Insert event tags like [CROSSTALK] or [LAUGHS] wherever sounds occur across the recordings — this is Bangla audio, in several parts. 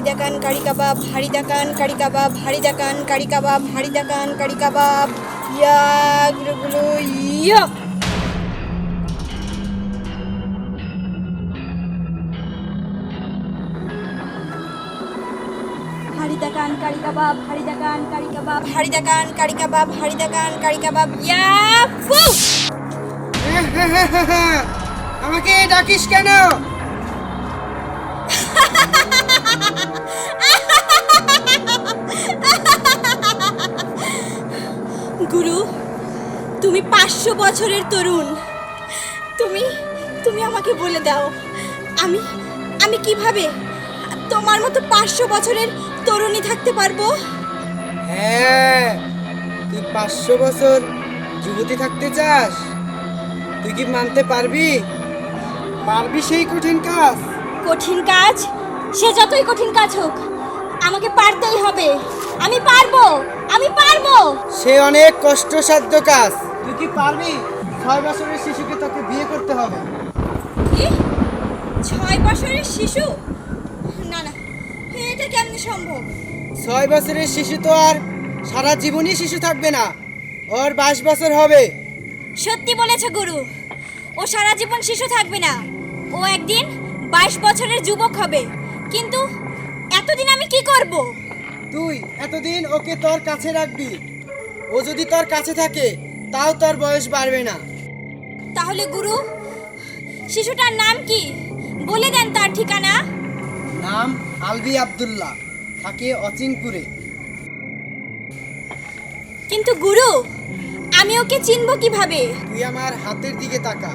দেখান, কারি কাবাব হাড়ি দেখান, কারি কাবাব হাড়ি দেখান, কারি কাবাব হাড়ি দেখান, কারি কাবাব। ইয়া গুলো গুলো ইয়া। হাড়ি দেখান, কারি কাবাব হাড়ি দেখান, কারি কাবাব হাড়ি দেখান, কারি কারি কাবাব। ইয়া [LAUGHS] আমাকে ডাকিস কেন? পাঁচশো বছরের তরুণ। তুমি তুমি আমাকে বলে দাও আমি আমি কীভাবে তোমার মতো পাঁচশো বছরের তরুণী থাকতে পারব? হ্যাঁ তুই পাঁচশো বছর যুবতী থাকতে চাস? তুই কি মানতে পারবি? পারবি সেই কঠিন কাজ? কঠিন কাজ? সে যতই কঠিন কাজ হোক আমাকে পারতেই হবে। আমি পারব আমি পারব! সে অনেক কষ্টসাধ্য কাজ। পারবি? ছয় বছরের শিশুকে তোকে বিয়ে করতে হবে। কি? ছয় বছরের শিশু? না না এটা কেমনে সম্ভব? ছয় বছরের শিশু তো আর সারা জীবনই শিশু থাকবে না। ওর বাইশ বছর হবে। সত্যি বলেছে গুরু। ও সারা জীবন শিশু থাকবে না। ও একদিন বাইশ বছরের যুবক হবে। কিন্তু এতদিন আমি কি করব? তুই এতদিন ওকে তোর কাছে রাখবি। ও যদি তোর কাছে থাকে তাও তার বয়স বাড়বে না। তাহলে গুরু শিশুটার নাম কি? বলে দেন তার ঠিকানা। নাম আলবি আব্দুল্লাহ থাকে অচিনপুরে। কিন্তু গুরু আমি ওকে চিনব কীভাবে? তুই আমার হাতের দিকে তাকা।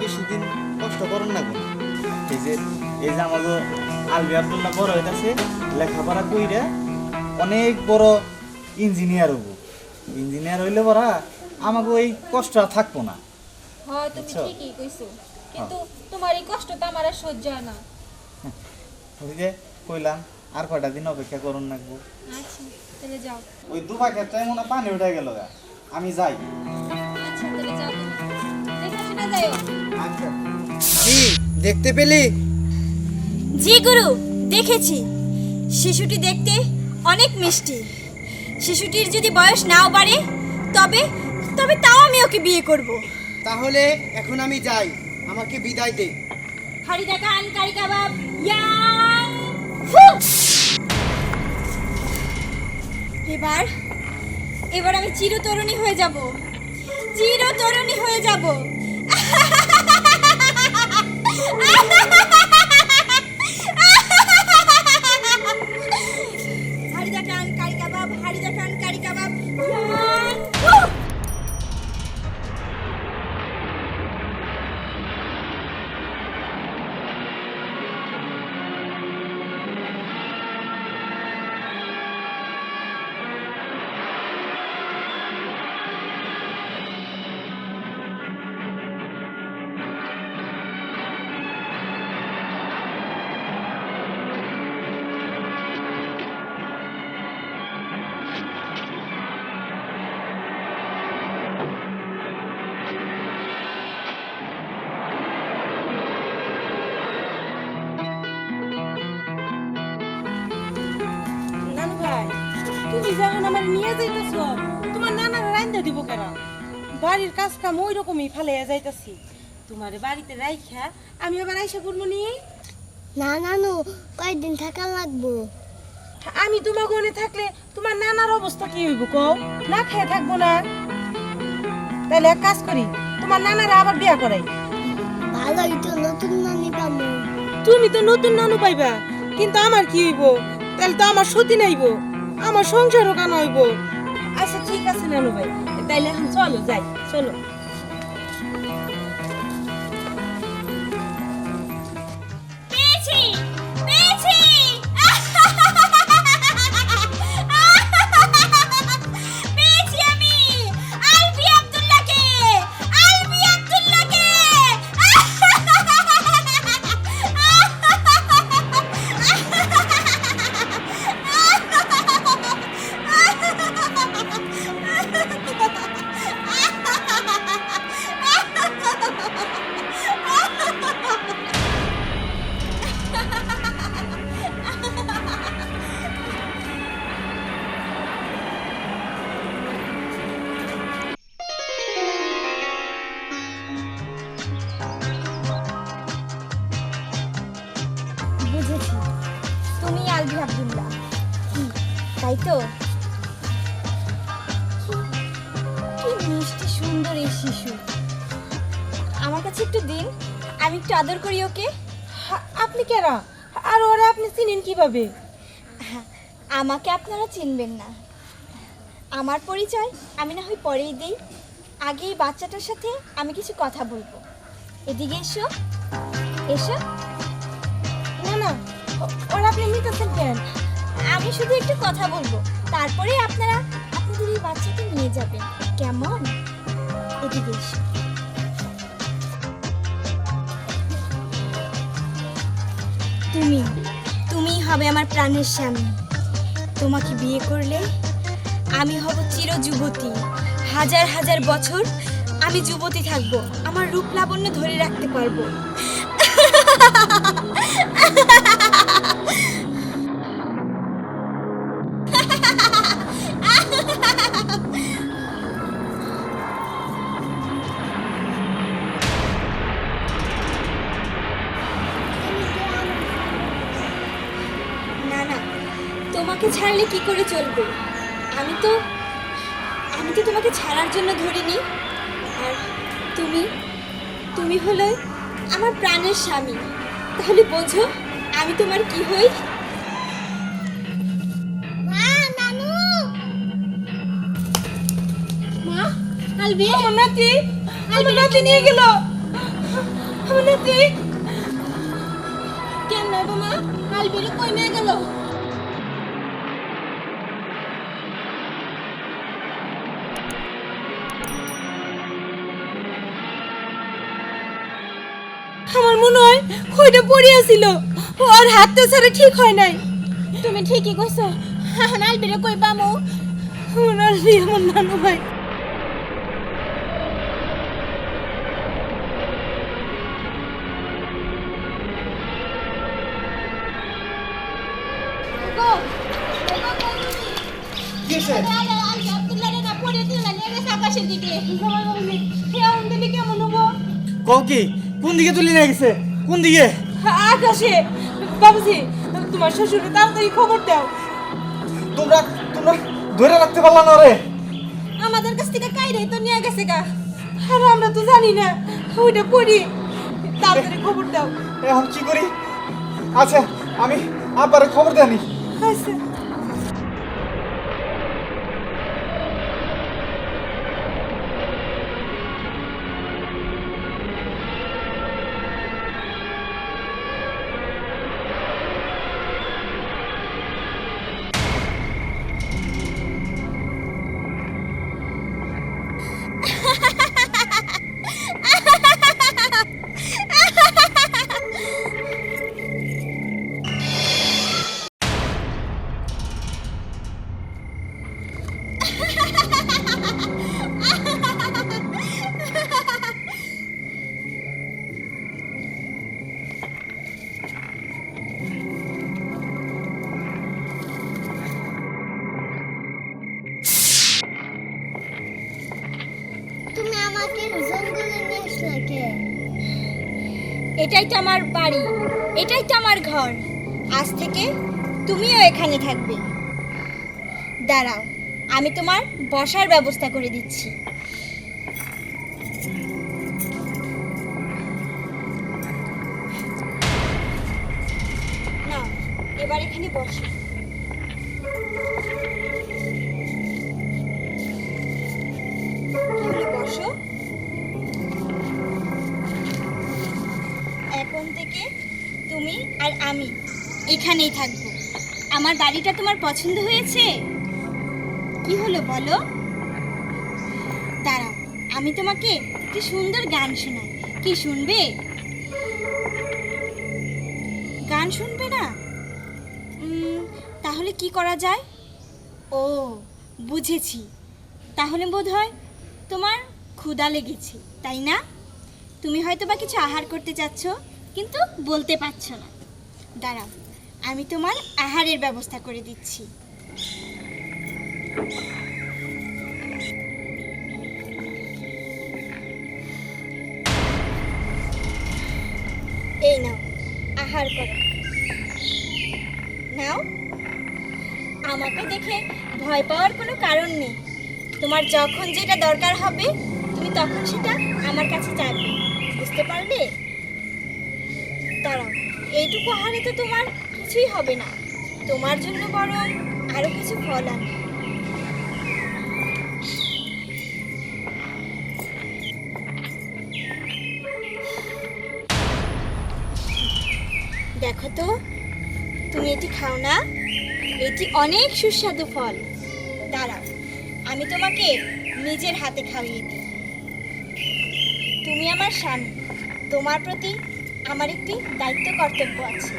বেশি দিন কষ্ট করেন না কোনো। এই যে এই যে আমাকে আলবি আবদুল্লাহ বড় হইতাছে লেখাপড়া কইরা অনেক বড় ইঞ্জিনিয়ার হব। ইঞ্জিনিয়ার হইলে বড়া আমাকে ওই কষ্ট আর থাকব না। হয় তুমি। ঠিকই কইছো। কিন্তু তোমার এই কষ্ট তো আমার আর সহ্য হয় না। ওই যে কইলাম আর কয়টা দিন অপেক্ষা করুন লাগবো। আচ্ছা তাহলে যাও। ওই দুপা ক্ষেত্রে মনে হয় পানি উঠে গেল আমি যাই। আচ্ছা তাহলে যাও। যাইও। আচ্ছা। দেখতে পেলি? জি গুরু দেখেছি। শিশুটি দেখতে অনেক মিষ্টি। শিশুটির যদি বয়স নাও বাড়ে তবে তবে তাও আমি ওকে বিয়ে করব। তাহলে এখন আমি যাই। আমাকে বিদায় দে। হাড়ি দেখান কারি কাবাব ইয়াং! এবার এবার আমি চিরতরুণী হয়ে যাব। চিরতরুণী হয়ে যাব। কারি কাবাব হাড়ি দেখান কারি কাবাব। তুমি যখন আমার নিয়ে যাইতেছ। তোমার দিব কেন? বাড়ির কাজ কাম ওই রকমই ফেলে যাইতেছি। তোমার বাড়িতে রাইখা আমি আবার আইসা করব নি? না নানু কয়দিন থাকা লাগবো। আমি তোমার গনে থাকলে তোমার নানার অবস্থা কি হইব কও? না খেয়ে থাকব না? তাহলে এক কাজ করি তোমার নানারা আবার বিয়া করাই। ভালোই তো নতুন নানি পামু তুমি তো নতুন নানু পাইবা কিন্তু আমার কি হইব? তাহলে তো আমার সতী নাইব। আমার সংসারও কেন হইব। আচ্ছা ঠিক আছে নানু ভাই। তাইলে এখন চলো যাই চলো। সুন্দর এই শিশু। আমার কাছে একটু দিন, আমি একটু আদর করি ওকে। আপনি কেরা? আর ওরা আপনি চিনেন কীভাবে? আমাকে আপনারা চিনবেন না। আমার পরিচয় আমি না হয় পরেই দিই। আগে এই বাচ্চাটার সাথে আমি কিছু কথা বলব। এদিকে এসো। এসো। না না, ওরা আপনি নিতেছেন কেন আমি শুধু একটু কথা বলব। তারপরে আপনারা আপনাদের এই বাচ্চাকে নিয়ে যাবেন। কেমন? এসো তুমি তুমি হবে আমার প্রাণের স্বামী। তোমাকে বিয়ে করলে আমি হব চির যুবতী হাজার হাজার বছর আমি যুবতী থাকব। আমার রূপ লাবণ্য ধরে রাখতে পারব। [LAUGHS] তোমাকে ছাড়লে কি করে চলবে? আমি তো আমি তো তোমাকে ছাড়ার জন্য ধরিনি। আর তুমি তুমি হলে আমার প্রাণের স্বামী। তাহলে বোঝো আমি তোমার কি হই? আমার নাতি আমার নাতি নিয়ে গেল। আমার নাতি! কেন নয় মা? আলবিরে কই নিয়ে গেল? আমার মনে হয় ওইটা পড়ে আছিল। ওর হাতটা ছাড়া ঠিক হয় নাই। তুমি ঠিকই কইছো। আলবিরে কই পামু? আমার আলবি আমার নানু ভাই। কও কি? কোন দিকে তুলি নিয়ে গেছে? কোন দিকে? আকাশে। বাবুজি তোমার শ্বশুরে তাড়াতাড়ি খবর দাও। তোমরা তোমরা ধরে রাখতে পারলা না রে। আমাদের কাছ থেকে কাইরে তো নিয়ে গেছে গা। আর আমরা তো জানি না ওইটা করি। তাড়াতাড়ি খবর দাও। এখন কি করি? আচ্ছা আমি আব্বারে খবর দেনি আচ্ছা। এটাই তো আমার বাড়ি, এটাই তো আমার ঘর। আজ থেকে তুমিও এখানে থাকবে। দাঁড়াও, আমি তোমার বসার ব্যবস্থা করে দিচ্ছি। এবার এখানে বসো। আর আমি এখানেই থাকব। আমার বাড়িটা তোমার পছন্দ হয়েছে? কি হলো বলো? দাঁড়াও, আমি তোমাকে একটি সুন্দর গান শোনাই। কি শুনবে? গান শুনবে না? তাহলে কি করা যায়? ও, বুঝেছি। তাহলে বোধ হয় তোমার ক্ষুধা লেগেছে, তাই না? তুমি হয়তো বা কিছু আহার করতে চাচ্ছ, কিন্তু বলতে পারছ না। দাঁড়াও, আমি তোমার আহারের ব্যবস্থা করে দিচ্ছি। এই নাও, আহার করো। নাও, আমাকে দেখে ভয় পাওয়ার কোনো কারণ নেই। তোমার যখন যেটা দরকার হবে, তুমি তখন সেটা আমার কাছে চাইবে। বুঝতে দাঁড়াও এইটুকু আহারে তো তোমার কিছুই হবে না। তোমার জন্য বরং আরও কিছু ফল আনি দেখো তো, তুমি এটি খাও না, এটি অনেক সুস্বাদু ফল। দাঁড়াও, আমি তোমাকে নিজের হাতে খাইয়ে দিই। তুমি আমার স্বামী, তোমার প্রতি আমার একটি দায়িত্ব কর্তব্য আছে।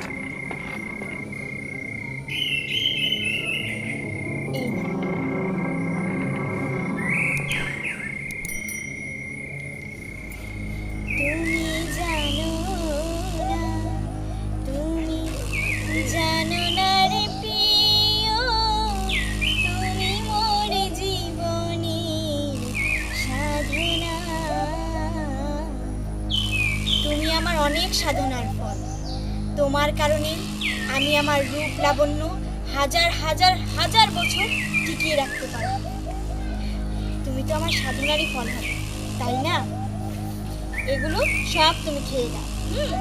আমার রূপ লাবণ্য হাজার হাজার হাজার বছর টিকিয়ে রাখতে পারো। তুমি তো আমার সাধনারই ফল হবে, তাই না? এগুলো সব তুমি খেয়ে দাও হুম?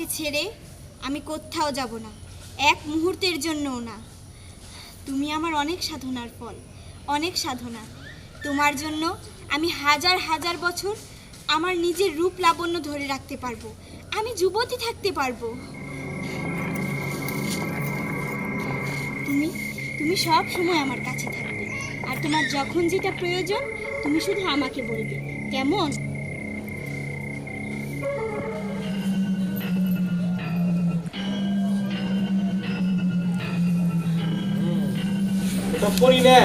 তোমাকে ছেড়ে আমি কোথাও যাব না। এক মুহূর্তের জন্যও না। তুমি আমার অনেক সাধনার ফল, অনেক সাধনা। তোমার জন্য আমি হাজার হাজার বছর আমার নিজের রূপ লাবণ্য ধরে রাখতে পারব। আমি যুবতী থাকতে পারব। তুমি তুমি সব সময় আমার কাছে থাকবে। আর তোমার যখন যেটা প্রয়োজন, তুমি শুধু আমাকে বলবে। কেমন? পড়ি না।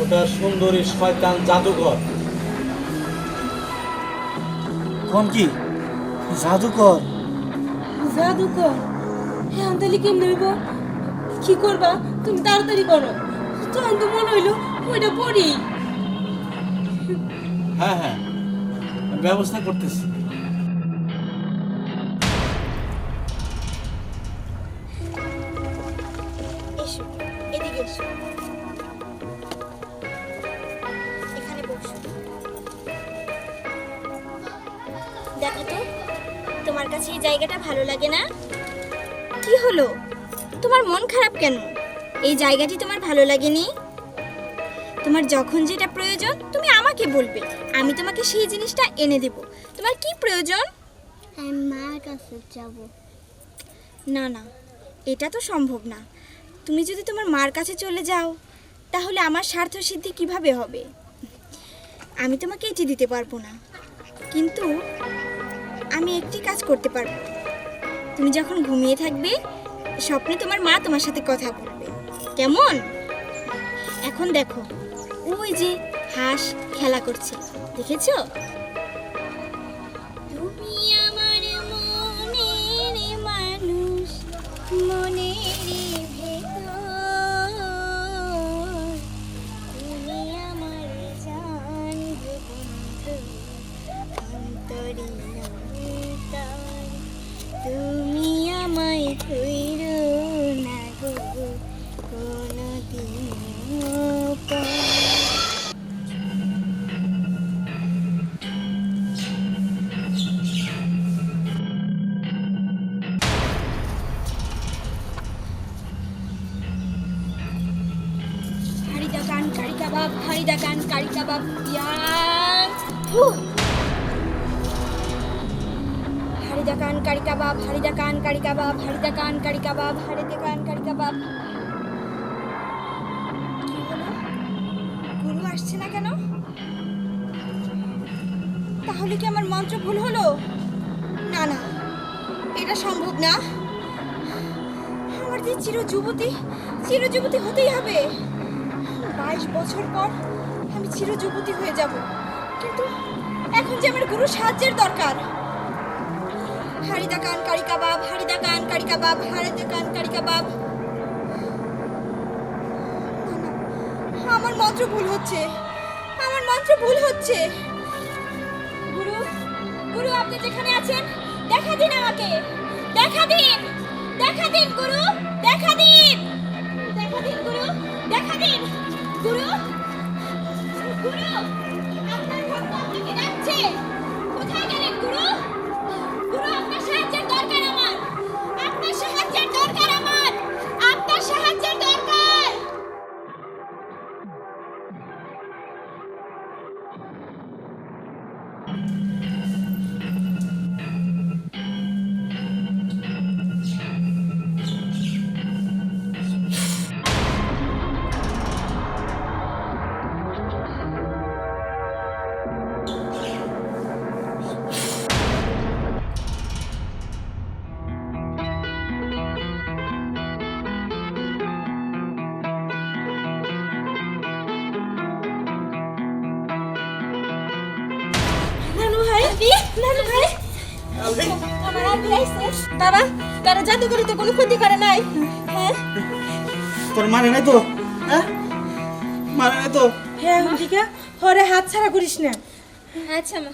ওটা সুন্দরী শয়তান জাদুঘর। কোন কি? জাদুকর জাদুকর হ্যাঁ তাহলে কেমনে হইব? কি করবা? তুমি তাড়াতাড়ি করো। তখন তো মনে হইল ওইটা পড়ি। হ্যাঁ হ্যাঁ। ব্যবস্থা করতেছি। জায়গাটা ভালো লাগে না? কি হলো? তোমার মন খারাপ কেন? এই জায়গাটি তোমার ভালো লাগেনি? তোমার যখন যেটা প্রয়োজন তুমি আমাকে বলবে। আমি তোমাকে সেই জিনিসটা এনে দেব। তোমার কি প্রয়োজন? আমি মার কাছে যাব। না না এটা তো সম্ভব না। তুমি যদি তোমার মার কাছে চলে যাও তাহলে আমার স্বার্থ সিদ্ধি কীভাবে হবে? আমি তোমাকে এটি দিতে পারব না। কিন্তু আমি একটি কাজ করতে পারব। তুমি যখন ঘুমিয়ে থাকবে, স্বপ্নে তোমার মা তোমার সাথে কথা বলবে। কেমন? এখন দেখো, ওই যে হাঁস খেলা করছে, দেখেছ? হারিদা কান কারি কাবাব হারিদা কান কারি কাবাব হারিদা কান কারি কাবাব হারিদা কান কারি কাবাব। গুরু আসছে না কেন? তাহলে কি আমার মন্ত্র ভুল হলো? না না, এটা সম্ভব না। আমার যে চির যুবতী চির যুবতী হতেই হবে। বাইশ বছর পর আমি চির যুবতী হয়ে যাব। কিন্তু এখন যে আমার গুরু সাহায্যের দরকার হারিদা কান কারি কাবাব হারিদা কান কারি কাবাব হারিদা কান কারি কাবাব আমার মন্ত্র ভুল হচ্ছে। আমার মন্ত্র ভুল হচ্ছে। গুরু গুরু, আপনি যেখানে আছেন, দেখা দিন আমাকে। দেখা দিন। দেখা দিন, গুরু। দেখা দিন। দেখা দিন, গুরু। দেখা দিন। গুরু গুরু, আপনার ভক্ত আপনাকে ডাকছে। কোথায় গেলেন, গুরু? তারা জাদুঘরে তো কোনো ক্ষতি করে নাই? হ্যাঁ? তোর মানে নাই তো? হ্যাঁ? মানে নাই তো? হ্যাঁ হরে হাত ছাড়া করিস না। আচ্ছা মা।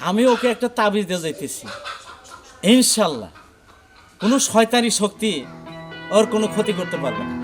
আমি ওকে একটা তাবিজ দিয়ে যাইতেছি। ইনশাল্লাহ। কোনো শয়তানি শক্তি ওর কোনো ক্ষতি করতে পারবে না।